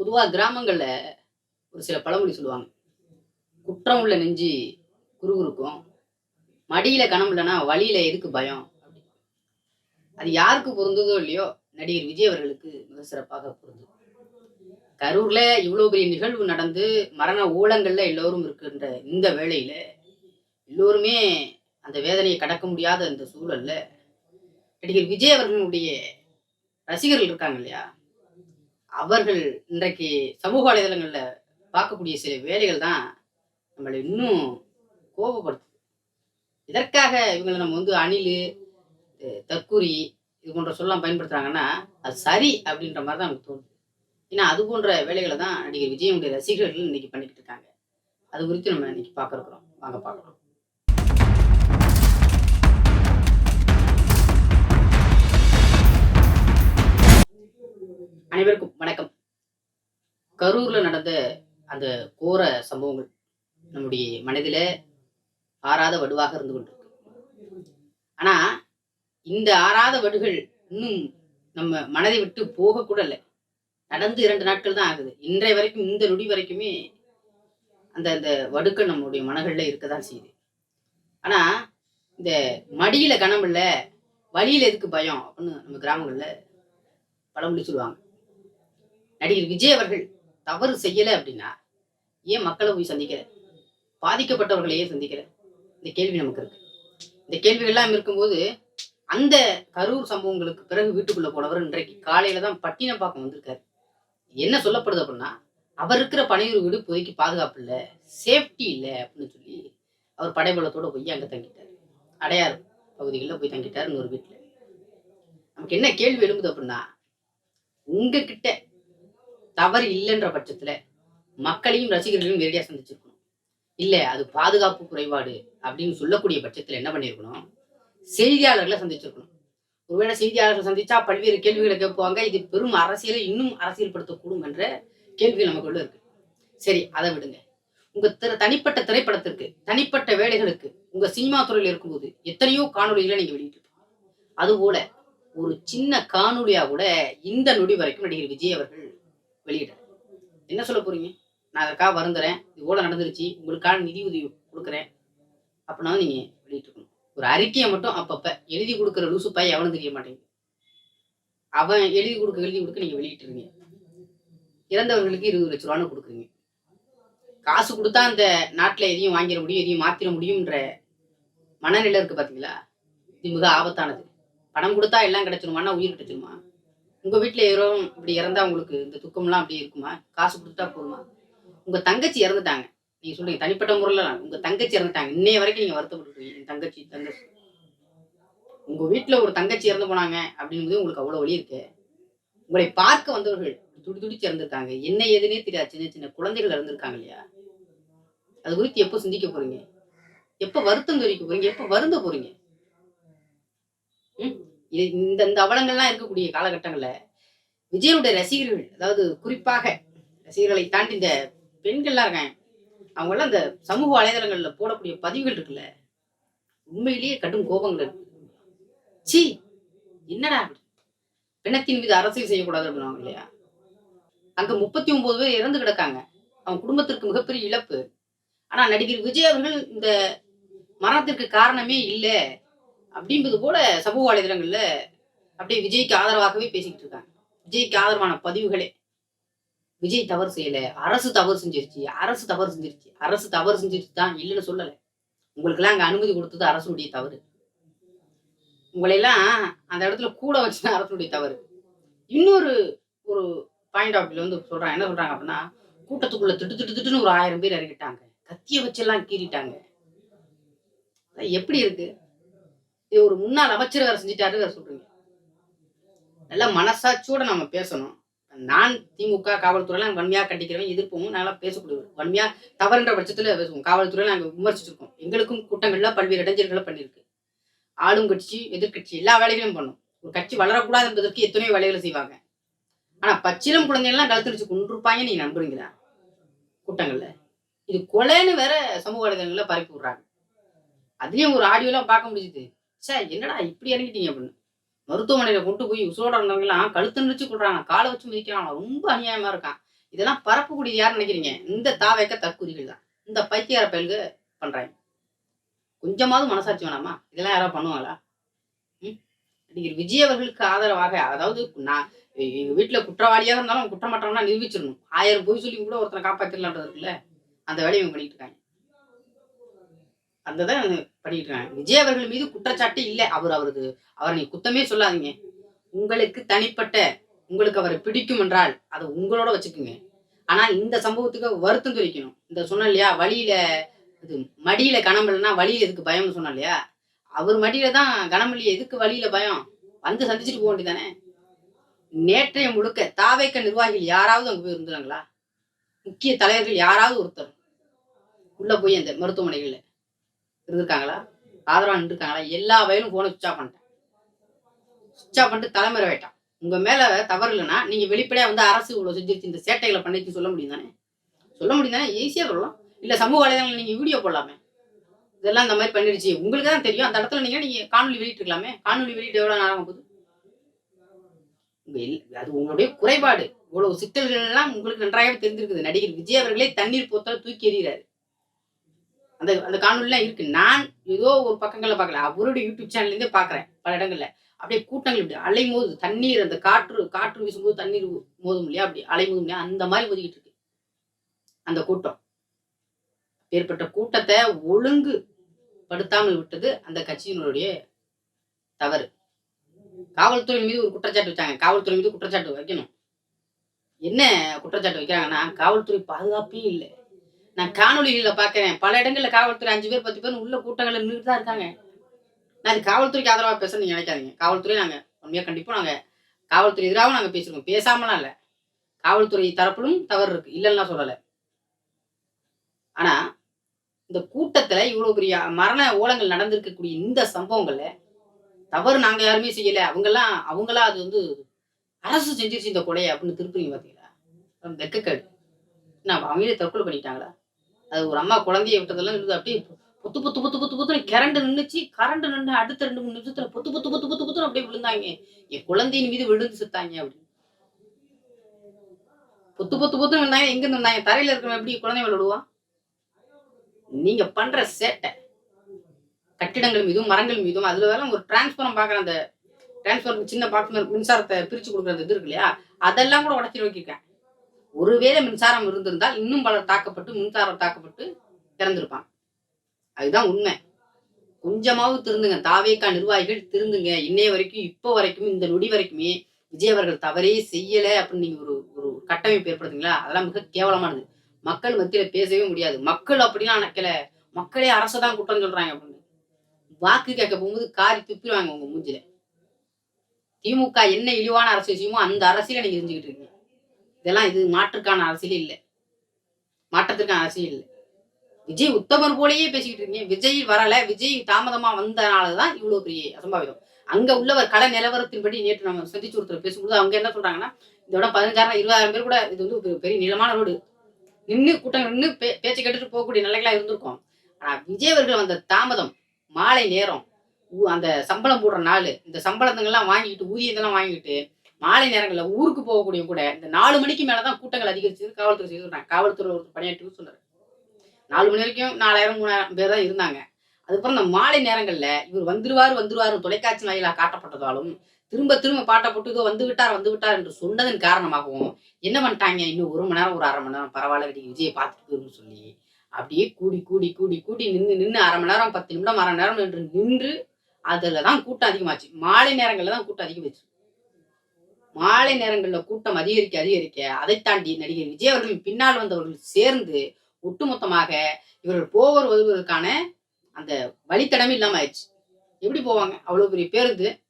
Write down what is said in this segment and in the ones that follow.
பொதுவாக கிராமங்களில் ஒரு சில பழமொழி சொல்லுவாங்க. குற்றம் உள்ள நெஞ்சு குறுகுறுக்கும். மடியில் கணம் இல்லைன்னா வழியில் எதுக்கு பயம்? அப்படி அது யாருக்கு பொருந்ததோ இல்லையோ நடிகர் விஜய் அவர்களுக்கு மிக சிறப்பாக பொருந்தது கரூர்ல இவ்வளோ பெரிய நிகழ்வு நடந்து மரண ஊழங்களில் எல்லோரும் இருக்கின்ற இந்த வேளையில் எல்லோருமே அந்த வேதனையை கடக்க முடியாத இந்த சூழல்ல நடிகர் விஜய் அவர்களுடைய ரசிகர்கள் இருக்காங்க இல்லையா? அவர்கள் இன்றைக்கு சமூக வலைதளங்களில் பார்க்கக்கூடிய சில வேலைகள் தான் நம்மளை இன்னும் கோபப்படுத்துது. இதற்காக இவங்களை நம்ம வந்து அணில் தற்கூரி இது போன்ற சொல்லலாம் பயன்படுத்துகிறாங்கன்னா அது சரி அப்படின்ற மாதிரி தான் நமக்கு தோணுது. ஏன்னா அது போன்ற வேலைகளை தான் நடிகர் விஜயனுடைய ரசிகர்கள் இன்னைக்கு பண்ணிக்கிட்டு இருக்காங்க. அது குறித்து நம்ம இன்னைக்கு பார்க்க இருக்கிறோம் வாங்க பார்க்கலாம். அனைவருக்கும் வணக்கம். கரூர்ல நடந்த அந்த கோர சம்பவங்கள் நம்முடைய மனதில ஆறாத வடுவாக இருந்து கொண்டிருக்கு. ஆனா இந்த ஆறாத வடுகள் இன்னும் நம்ம மனதை விட்டு போக கூட இல்லை. நடந்து இரண்டு நாட்கள் தான் ஆகுது. இன்றைய வரைக்கும் இந்த நொடி வரைக்குமே அந்த அந்த வடுக்கள் நம்மளுடைய மனங்கள்ல இருக்கதான் செய்யுது. ஆனா இந்த மடியில கனம் இல்லை வழியில எதுக்கு பயம் அப்படின்னு நம்ம கிராமங்கள்ல பழமொழி சொல்லுவாங்க. நடிகர் விஜய் அவர்கள் தவறு செய்யலை அப்படின்னா ஏன் மக்களை போய் சந்திக்கிற பாதிக்கப்பட்டவர்களையே சந்திக்கிற இந்த கேள்வி நமக்கு இருக்கு. இந்த கேள்விகள்லாம் இருக்கும்போது அந்த கரூர் சம்பவங்களுக்கு பிறகு வீட்டுக்குள்ள போனவர் இன்றைக்கு காலையில தான் பட்டினப்பாக்கம் வந்திருக்காரு. என்ன சொல்லப்படுது அப்படின்னா அவர் இருக்கிற பனையூர் வீடு இப்போதைக்கு பாதுகாப்பு இல்லை சேஃப்டி இல்லை அப்படின்னு சொல்லி அவர் படைபலத்தோட போய் அங்கே தங்கிட்டார். அடையார் பகுதிகளில் போய் தங்கிட்டார் இன்னொரு வீட்டில் நமக்கு என்ன கேள்வி எழும்புது அப்படின்னா உங்ககிட்ட தவறு இல்லைன்ற பட்சத்துல மக்களையும் ரசிகர்களையும் நேரடியாக சந்திச்சிருக்கணும். இல்லை அது பாதுகாப்பு குறைபாடு அப்படின்னு சொல்லக்கூடிய பட்சத்தில் என்ன பண்ணியிருக்கணும் செய்தியாளர்களை சந்திச்சிருக்கணும். ஒருவேளை செய்தியாளர்கள் சந்திச்சா பல்வேறு கேள்விகளை கேட்பாங்க. இது பெரும் அரசியலை இன்னும் அரசியல்படுத்தக்கூடும் என்ற கேள்வி நமக்குள்ள இருக்கு. சரி அதை விடுங்க. உங்க திற தனிப்பட்ட திரைப்படத்திற்கு தனிப்பட்ட வேலைகளுக்கு உங்க சினிமா துறையில் இருக்கும்போது எத்தனையோ காணொலிகளை நீங்க வெளியிட்டிருப்பீங்க. அதுபோல ஒரு சின்ன காணொலியா கூட இந்த நொடி வரைக்கும் நடிகர் விஜய் அவர்கள் வெளியிட்டார். என்ன சொல்ல போறீங்க? நான் அதற்காக வருந்துறேன். இது கூட நடந்துருச்சு. உங்களுக்கான நிதி உதவி கொடுக்குறேன். அப்படின்னா நீங்க வெளியிட்டிருக்கணும். ஒரு அறிக்கையை மட்டும் அப்பப்ப எழுதி கொடுக்குற லூசு பாய் எவனும் தெரிய மாட்டேங்குது. அவன் எழுதி கொடுக்க எழுதி கொடுக்க நீங்க வெளியிட்டுருங்க. இறந்தவர்களுக்கு இருபது லட்ச ரூபான்னு கொடுக்குறீங்க. காசு கொடுத்தா அந்த நாட்டில் எதையும் வாங்கிட முடியும் எதையும் மாத்திர முடியும்ன்ற மனநிலை இருக்கு பார்த்தீங்களா இது மிக ஆபத்தானது. பணம் கொடுத்தா எல்லாம் கிடைச்சிருமானா உயிர் கிடைச்சிருமா? உங்கள் வீட்டில் யாரும் இப்படி இறந்தா உங்களுக்கு இந்த துக்கம்லாம் அப்படி இருக்குமா? காசு கொடுத்தா போதுமா? உங்கள் தங்கச்சி இறந்துட்டாங்க. நீங்கள் சொல்றீங்க தனிப்பட்ட முறையில் உங்கள் தங்கச்சி இறந்துட்டாங்க. இன்னைய வரைக்கும் நீங்கள் வருத்தப்பட்டுருக்கீங்க என் தங்கச்சி தங்கச்சி. உங்கள் வீட்டில் ஒரு தங்கச்சி இறந்து போனாங்க அப்படிங்கிறது உங்களுக்கு அவ்வளோ வழி இருக்கு. உங்களை பார்க்க வந்தவர்கள் துடி துடிச்சு இறந்துருக்காங்க. என்ன ஏதுன்னே தெரியாது. சின்ன சின்ன குழந்தைகள் இறந்துருக்காங்க இல்லையா? அது குறித்து எப்போ சிந்திக்க போறீங்க? எப்போ வருத்தம் தெரிவிக்க போறீங்க? எப்போ வருந்த போறீங்க? இது இந்த இந்த அவலங்கள்லாம் இருக்கக்கூடிய காலகட்டங்களில் விஜயனுடைய ரசிகர்கள் அதாவது குறிப்பாக ரசிகர்களை தாண்டி இந்த பெண்கள்லாம் இருக்காங்க. அவங்களாம் இந்த சமூக வலைதளங்களில் போடக்கூடிய பதிவுகள் இருக்குல்ல. உண்மையிலேயே கடும் கோபங்கள். இருக்கு சி என்னடா பிணத்தின் மீது அரசியல் செய்யக்கூடாது அப்படின்னாங்க இல்லையா? அங்க முப்பத்தி ஒன்பது பேர் இறந்து கிடக்காங்க. அவங்க குடும்பத்திற்கு மிகப்பெரிய இழப்பு. ஆனா நடிகர் விஜய் அவர்கள் இந்த மரணத்திற்கு காரணமே இல்லை. அப்படின்றது போல சமூக வலைதளங்கள்ல அப்படியே விஜய்க்கு ஆதரவாகவே பேசிக்கிட்டு இருக்காங்க. விஜய்க்கு ஆதரவான பதிவுகளே. விஜய் தவறு செய்யல. அரசு தவறு செஞ்சிருச்சு. அரசு தவறு செஞ்சிருச்சு. அரசு தவறு செஞ்சிருச்சு தான் இல்லைன்னு சொல்லலை. உங்களுக்கெல்லாம் அங்க அனுமதி கொடுத்தது அரசுடைய தவறு. உங்களையெல்லாம் அந்த இடத்துல கூட வச்சுதான் அரசுடைய தவறு. இன்னொரு ஒரு பாயிண்ட் ஆஃப் வியூல வந்து சொல்றாங்க என்ன சொல்றாங்க அப்படின்னா கூட்டத்துக்குள்ள திட்டு திட்டு திட்டுன்னு ஒரு ஆயிரம் பேர் இறங்கிட்டாங்க. கத்திய வச்செல்லாம் கீறிட்டாங்க. எப்படி இருக்கு? இது ஒரு முன்னாள் அமைச்சர் வேற செஞ்சுட்டாரு வேற சொல்றீங்க. நல்லா மனசாட்சியோட நம்ம பேசணும். நான் திமுக காவல்துறையெல்லாம் வன்மையாக கண்டிக்கிறவன் எதிர்ப்போம் நல்லா பேசக்கூடியவர். வன்மையாக தவறுன்ற பட்சத்தில் பேசுவோம். காவல்துறை நாங்கள் விமர்சிச்சிருக்கோம். எங்களுக்கும் கூட்டங்களில் பல்வேறு இடைஞ்சல்களை பண்ணியிருக்கு. ஆளும் கட்சி எதிர்க்கட்சி எல்லா வேலைகளையும் பண்ணும். ஒரு கட்சி வளரக்கூடாது என்பதற்கு எத்தனையோ வேலைகளை செய்வாங்க. ஆனால் பச்சிலம் குழந்தைகள்லாம் கழுத்தடிச்சு கொண்டிருப்பாங்க நீ நம்புறீங்களா? கூட்டங்களில். இது கொலைன்னு வேற சமூக வலைதளங்களில் பரப்பி விடுறாங்க. அதையும் ஒரு ஆடியோலாம் பார்க்க முடிஞ்சுது. சே என்னடா இப்படி இறங்கிட்டீங்க அப்படின்னு. மருத்துவமனையில கொண்டு போய் உசோட இருந்தவங்கலாம் கழுத்து நிறுத்தி கொடுறாங்க காலை வச்சு மதிக்கிறாங்களா? ரொம்ப அநியாயமா இருக்கான். இதெல்லாம் பரப்பக்கூடிய யார் நினைக்கிறீங்க? இந்த தாவேக்க தற்கூரிகள் தான். இந்த பைத்தியார பயல்க பண்றாங்க. கொஞ்சமாவது மனசாட்சி வேணாமா? இதெல்லாம் யாராவது பண்ணுவாங்களா? ம்? நடிகர் விஜய் அவர்களுக்கு ஆதரவாக அதாவது நான் எங்கள் வீட்டில் குற்றவாளியாக இருந்தாலும் அவன் குற்றமற்றவனா நிரூபிச்சிடணும். ஆயிரம் பொய் சொல்லி கூட ஒருத்தனை காப்பாத்திரலான்றது இருக்குல்ல? அந்த வேலையை இவங்க பண்ணிட்டு இருக்காங்க. அந்த தான் பண்ணிட்டு இருக்காங்க விஜய் அவர்கள் மீது குற்றச்சாட்டு இல்லை. அவர் அவரது அவரை நீ குத்தமே சொல்லாதீங்க. உங்களுக்கு தனிப்பட்ட உங்களுக்கு அவரை பிடிக்கும் என்றால் அதை உங்களோட வச்சுக்குங்க. ஆனா இந்த சம்பவத்துக்கு வருத்தம் தெரிவிக்கணும். இந்த சொன்ன இல்லையா வழியில இது மடியில கணம் வழியில எதுக்கு பயம்னு சொன்ன இல்லையா? அவர் மடியில தான் கணம் எதுக்கு வழியில பயம்? வந்து சந்திச்சுட்டு போக வேண்டியதானே நேற்றைய முழுக்க தாவேக்க நிர்வாகிகள் யாராவது அங்கே போய் இருந்தாங்களா முக்கிய தலைவர்கள் யாராவது ஒருத்தர்? உள்ள போய் அந்த மருத்துவமனைகளில். இருந்திருக்காங்களா? ஆதரவாக நின்றுருக்காங்களா? எல்லா வயலும் ஃபோனை சுவிச் ஆஃப் பண்ணிட்டேன். சுவிச் ஆஃப் பண்ணிட்டு தலைமுறை ஆயிட்டான். உங்கள் மேலே தவறு இல்லைன்னா நீங்கள் வெளிப்படையாக வந்து அரசு இவ்வளோ செஞ்சிருச்சு இந்த சேட்டைகளை பண்ணிச்சு சொல்ல முடியும் தானே? சொல்ல முடியும் தானே? ஈஸியாக சொல்லலாம். இல்லை சமூக வலைதளங்கள் நீங்கள் வீடியோ போடலாமே. இதெல்லாம் இந்த மாதிரி பண்ணிடுச்சு. உங்களுக்கு தான் தெரியும். அந்த இடத்துல நீங்கள் நீங்கள் காணொலி வெளியிட்டிருக்கலாமே காணொலி வெளியிட்டு எவ்வளோ நேரம் போகுது அது உங்களுடைய குறைபாடு. இவ்வளவு சிக்கல்கள் எல்லாம் உங்களுக்கு நன்றாகவே தெரிஞ்சிருக்குது. நடிகர் விஜய் அவர்களே தண்ணீர் போத்தால் தூக்கி எறிகிறாரு. அந்த அந்த காணொலிலாம் இருக்கு. நான் ஏதோ ஒரு பக்கங்களில் பார்க்கல. அவருடைய யூடியூப் சேனல்லேருந்தே பார்க்குறேன் பல இடங்களில். அப்படியே கூட்டங்கள் இப்படி அலை மோது தண்ணீர் அந்த காற்று காற்று வீசும்போது தண்ணீர் மோதும் இல்லையா? அப்படி அலை மோதும் இல்லையா? அந்த மாதிரி ஒதுக்கிட்டு இருக்கு. அந்த கூட்டம். ஏற்பட்ட கூட்டத்தை ஒழுங்கு படுத்தாமல் விட்டது அந்த கட்சியினுடைய தவறு. காவல்துறை மீது ஒரு குற்றச்சாட்டு வச்சாங்க. காவல்துறை மீது குற்றச்சாட்டு வைக்கணும். என்ன குற்றச்சாட்டு வைக்கிறாங்கன்னா காவல்துறை பாதுகாப்பே இல்லை. நான் காணொலிகளில் பாக்குறேன். பல இடங்கள்ல காவல்துறை அஞ்சு பேர் பத்து பேர் உள்ள கூட்டங்களில் நின்றுட்டு தான் இருக்காங்க. நான் இது காவல்துறைக்கு ஆதரவாக பேச நீங்க நினைக்காதீங்க. காவல்துறை நாங்க உண்மையாக கண்டிப்பா நாங்க காவல்துறை எதிராகவும் நாங்க பேசிருக்கோம் பேசாமலாம் இல்லை. காவல்துறை தரப்பிலும் தவறு இருக்கு. இல்லைன்னா சொல்லலை. ஆனா இந்த கூட்டத்துல இவ்வளவு பெரிய மரண ஓலங்கள் நடந்திருக்கக்கூடிய இந்த சம்பவங்கள்ல தவறு நாங்க யாருமே செய்யல. அவங்கெல்லாம் அவங்களா அது வந்து அரசு செஞ்சிருச்சு இந்த கொலையை அப்படின்னு திருப்புறீங்க பாத்தீங்களா? ரொம்ப வெக்கக்கேடு. என்ன அவங்களே தற்கொலை பண்ணிட்டாங்களா? அது ஒரு அம்மா குழந்தைய விட்டதெல்லாம் இருந்து அப்படியே புத்து புத்து புத்து புத்து பொத்துன்னு கரண்டு நின்றுச்சு கரண்டு நின்று அடுத்த ரெண்டு மூணு நிமிஷத்துல புத்து புத்து புத்து புத்து பொத்துன்னு அப்படியே விழுந்தாங்க. என் குழந்தையின் மீது விழுந்து செத்தாங்க அப்படின்னு புத்து புத்து புத்து நின்னாங்க எங்க இருந்து தரையில இருக்கிறவன் எப்படி குழந்தை விழுவான்? நீங்க பண்ற சேட்டை. கட்டிடங்கள் மீதும் மரங்கள் மீதும் அதுல வேலை ஒரு டிரான்ஸ்பரம் பாக்குற அந்த டிரான்ஸ்பர் சின்ன பாக்ஸ் மின்சாரத்தை பிரிச்சு கொடுக்குற அந்த இது இருக்கு இல்லையா? அதெல்லாம் கூட உடச்சி வைக்கிருக்கேன் ஒருவேளை மின்சாரம் இருந்திருந்தால் இன்னும் பலர் தாக்கப்பட்டு மின்சாரம் தாக்கப்பட்டு இறந்திருப்பாங்க. அதுதான் உண்மை. கொஞ்சமாவது திருந்துங்க. தாவேக்கா நிர்வாகிகள் திருந்துங்க. இன்னைய வரைக்கும் இப்போ வரைக்கும் இந்த நொடி வரைக்குமே விஜய் அவர்கள் தவறே செய்யலை அப்படின்னு நீங்க ஒரு ஒரு கட்டமைப்பு ஏற்படுத்துங்களா அதெல்லாம் மிக கேவலமானது. மக்கள் மத்தியில பேசவே முடியாது. மக்கள் அப்படிலாம் நினைக்கல மக்களே அரசை தான் குற்றம் சொல்றாங்க அப்படின்னு. வாக்கு கேட்க போகும்போது காரி துப்பிடுவாங்க உங்க மூஞ்சில. திமுக என்ன இழிவான அரசு விஷயமோ அந்த அரசியல நீங்க செஞ்சுக்கிட்டு இருக்கீங்க. இதெல்லாம் இது மாற்றுக்கான அரசியல் இல்லை. மாற்றத்திற்கான அரசியல் இல்லை. விஜய் உத்தமர் போலயே பேசிக்கிட்டு இருக்கீங்க. விஜய் வரல. விஜய் தாமதமா வந்தனாலதான் இவ்வளவு பெரிய அசம்பாவிதம். அங்க உள்ளவர் கள நிலவரத்தின்படி நேற்று நம்ம சந்திச்சு ஒருத்தர் பேசும்போது அவங்க என்ன சொல்றாங்கன்னா இதோட பதினஞ்சாயிரம் இருபதாயிரம் பேர் கூட இது வந்து பெரிய நீளமான ரோடு. நின்று கூட்டம் நின்று பே பேச்சை கேட்டுட்டு போகக்கூடிய நிலைகளா இருந்திருக்கும். ஆனா விஜய் அவர்கள் வந்த தாமதம் மாலை நேரம் அந்த சம்பளம் போடுற நாள் இந்த சம்பளத்துங்கெல்லாம் வாங்கிட்டு ஊதியத்தெல்லாம் வாங்கிட்டு மாலை நேரங்களில் ஊருக்கு போகக்கூடிய கூட இந்த நாலு மணிக்கு மேலே தான் கூட்டங்கள் அதிகரிச்சது. காவல்துறை செய்து காவல்துறை ஒருத்தர் பணியாற்றி சொல்கிறார் நாலு மணி வரைக்கும் நாலாயிரம் மூணாயிரம் பேர் தான் இருந்தாங்க. அதுக்கப்புறம் இந்த மாலை நேரங்களில் இவர் வந்துருவாரு வந்துருவார் தொலைக்காட்சி வாயிலாக காட்டப்பட்டதாலும் திரும்ப திரும்ப பாட்டை போட்டு இதோ வந்து விட்டார் வந்து விட்டார் என்று சொன்னதன் காரணமாகவும் என்ன பண்ணிட்டாங்க? இன்னும் ஒரு மணி நேரம் ஒரு அரை மணி நேரம் பரவாயில்ல விஜய் விஜயை பார்த்துட்டு போயிருன்னு சொல்லி அப்படியே கூடி கூடி கூடி கூடி நின்று நின்று அரை மணி நேரம் பத்து நிமிடம் அரை மணி நேரம் என்று நின்று அதில் தான் கூட்டம் அதிகமாச்சு. மாலை நேரங்களில் தான் கூட்டம் அதிகமாச்சு. மாலை நேரங்களில் கூட்டம் அதிகரிக்க அதிகரிக்க அதை தாண்டி நடிகர் விஜய் அவர்கள் பின்னால் வந்தவர்கள் சேர்ந்து ஒட்டுமொத்தமாக இவர்கள் போவர் வருவதற்கான அந்த வழித்தடமே இல்லாமல் ஆயிடுச்சு. எப்படி போவாங்க? அவ்வளோ பெரிய பேருந்து.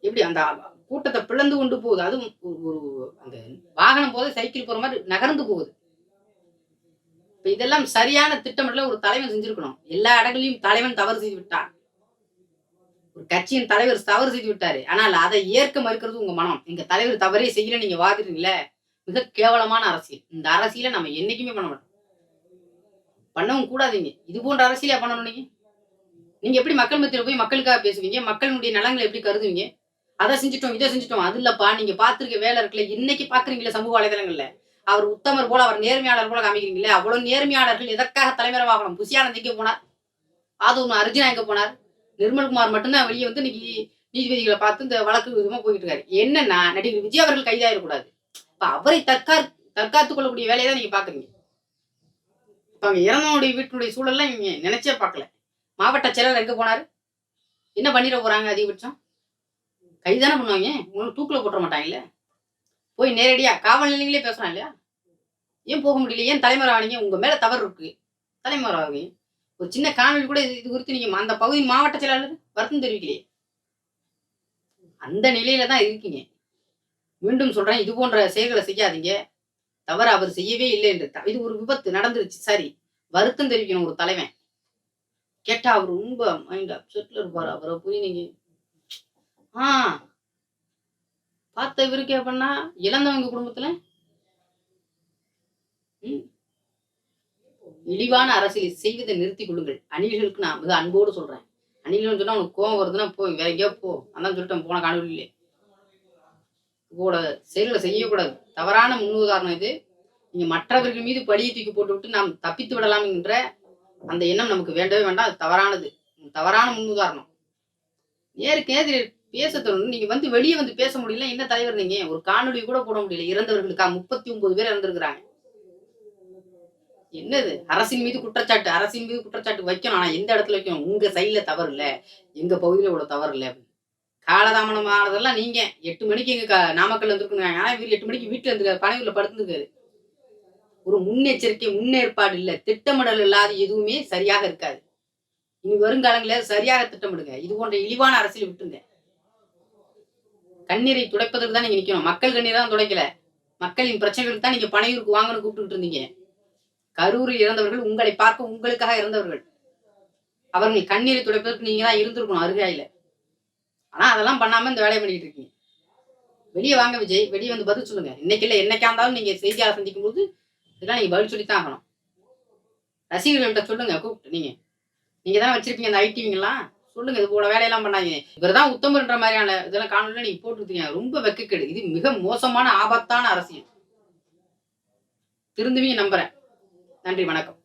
எப்படி அந்த கூட்டத்தை பிளந்து கொண்டு போகுது? அதுவும் ஒரு- அந்த வாகனம் போது சைக்கிள் போகிற மாதிரி நகர்ந்து போகுது. இப்போ இதெல்லாம் சரியான திட்டமிடல ஒரு தலைவன் செஞ்சிருக்கணும். எல்லா இடங்களிலும் தலைவன் தவறு செய்து விட்டான். கட்சியின் தலைவர் தவறு செய்து விட்டாரு. ஆனால் அதை ஏற்க மறுக்கிறது உங்க மனம். எங்க தலைவர் தவறே செய்யல நீங்க வாதிடுறீங்களே? மிக கேவலமான அரசியல். இந்த அரசியலை நம்ம என்னைக்குமே பண்ண மாட்டோம். பண்ணவும் கூடாதீங்க. இது போன்ற அரசியலா பண்ணணும் நீங்க? நீங்க எப்படி மக்கள் மத்தியில போய் மக்களுக்காக பேசுவீங்க? மக்களுடைய நலங்களை எப்படி கருதுவீங்க? அதை செஞ்சுட்டோம் இதை செஞ்சுட்டோம். அது இல்லப்பா நீங்க பாத்துருக்க வேலை இருக்குல்ல இன்னைக்கு பாக்குறீங்களா சமூக வலைதளங்கள்ல? அவர் உத்தமர் போல அவர் நேர்மையாளர் போல காமிக்கிறீங்களே? அவ்வளவு நேர்மையாளர்கள் எதற்காக தலைமறைவாகணும்? புசியானந்திக்கு போனார். அது ஒன்று அர்ஜுனா எங்க போனார்? நிர்மல்குமார் மட்டும்தான் வெளியே வந்து இன்னைக்கு நீதிபதிகளை பார்த்து இந்த வழக்கு விதமா போயிட்டு இருக்காரு என்னன்னா நடிகர் விஜய் அவர்கள் கைதாயிடக்கூடாது. இப்ப அவரை தற்கா தற்காத்துக் கொள்ளக்கூடிய வேலையை தான் நீங்க பாக்குறீங்க. இப்ப அவங்க இறந்தவனுடைய வீட்டினுடைய சூழல்லாம் இவங்க நினைச்சே பார்க்கல. மாவட்ட செயலர் எங்க போனாரு? என்ன பண்ணிட போறாங்க அதிகபட்சம்? கைதானே பண்ணுவாங்க. உங்களுக்கு தூக்கில் போட்டுற மாட்டாங்கல்ல? போய் நேரடியா காவல் நிலையங்களே பேசுறான் இல்லையா? ஏன் போக முடியல? ஏன் தலைமுறை ஆனீங்க? உங்க மேல தவறு இருக்கு. தலைமுறை ஆகுங்க. ஒரு சின்ன காணொலி கூட இது இது குறித்து நீங்க அந்த பகுதி மாவட்ட செயலாளர் வருத்தம் தெரிவிக்கலையே. அந்த நிலையில தான் இருக்கீங்க. மீண்டும் சொல்றேன் இது போன்ற செயல்களை செய்யாதீங்க. தவறு அவர் செய்யவே இல்லை என்று இது ஒரு விபத்து நடந்துருச்சு சரி. வருத்தம் தெரிவிக்கணும் ஒரு தலைவன். கேட்டா அவர் ரொம்ப மைண்ட் அப்செட்ல இருப்பாரு அவரை போய் நீங்க ஆ. பார்த்த இவருக்கு அப்படின்னா இழந்தவங்க குடும்பத்துல? ம், இழிவான அரசியலை செய்வதை நிறுத்தி கொள்ளுங்கள். அணில்களுக்கு நான் மிக அன்போடு சொல்றேன். அணில்கள்னு சொன்னா உனக்கு கோவம் வருதுன்னா போய் வேற எங்கேயோ போ. அதான் சொல்லிட்டேன் போன காணொலியிலே கூட செயல்களை செய்யக்கூடாது. தவறான முன்னுதாரணம் இது. நீங்க மற்றவர்கள் மீது பழியை தூக்கி போட்டு விட்டு நாம் தப்பித்து விடலாம் என்ற அந்த எண்ணம் நமக்கு வேண்டவே வேண்டாம். அது தவறானது. தவறான முன்னுதாரணம். நேருக்கு நேர் பேச தோணும் நீங்க வந்து வெளியே வந்து பேச முடியல. என்ன தலைவர் நீங்க? ஒரு காணொலி கூட போட முடியல. இறந்தவர்களுக்கா? முப்பத்தி ஒன்பது பேர் இறந்திருக்கிறாங்க. என்னது? அரசின் மீது குற்றச்சாட்டு அரசின் மீது குற்றச்சாட்டு வைக்கணும். ஆனா எந்த இடத்துல வைக்கணும்? உங்க சைட்ல தவறு இல்லை. எங்க பகுதியில இவ்வளவு தவறு இல்லை. காலதாமனம் ஆனதெல்லாம் நீங்க. எட்டு மணிக்கு எங்க க- நாமக்கல் வந்துருக்குங்க. ஆனா இவர் எட்டு மணிக்கு வீட்டுல இருந்துருக்காரு. பனையூர்ல படுத்துருக்காரு. ஒரு முன்னெச்சரிக்கை முன்னேற்பாடு இல்லை. திட்டமிடல் இல்லாத எதுவுமே சரியாக இருக்காது. இனி வருங்காலங்களில் சரியாக திட்டமிடுங்க. இது போன்ற இழிவான அரசியல் விட்டுருங்க. கண்ணீரை துடைப்பதற்கு தான் நீங்க நிக்கணும். மக்கள் கண்ணீரை தான் துடைக்கல. மக்களின் பிரச்சனைகளுக்கு தான் நீங்க பனையூருக்கு வாங்கன்னு கூப்பிட்டு இருந்தீங்க. கரூரில் இறந்தவர்கள் உங்களை பார்க்க உங்களுக்காக இறந்தவர்கள். அவர்கள் கண்ணீரை துடைப்பதற்கு நீங்க தான் இருந்திருக்கணும் அருகாயில. ஆனா அதெல்லாம் பண்ணாம இந்த வேலையை பண்ணிட்டு இருக்கீங்க. வெளியே வாங்க விஜய். வெளியே வந்து பதில் சொல்லுங்க. இன்னைக்கு இல்ல என்னைக்கா இருந்தாலும் நீங்க செய்தியாளர் சந்திக்கும் போது இதெல்லாம் நீங்க பதில் சொல்லித்தான் ஆகணும். ரசிகர்கள்ட்ட சொல்லுங்க கூப்பிட்டு நீங்க. நீங்க தானே வச்சிருப்பீங்க அந்த ஐடிவிங்கெல்லாம் சொல்லுங்க இது போல வேலையெல்லாம் பண்ணாதீங்க. இவர் தான் உத்தமர்ன்ற மாதிரியான இதெல்லாம் காணொலியில நீங்க போட்டுருக்கீங்க. ரொம்ப வெக்கக்கேடு. இது மிக மோசமான ஆபத்தான அரசியல். திருந்துவீங்க நம்புறேன். நன்றி வணக்கம்.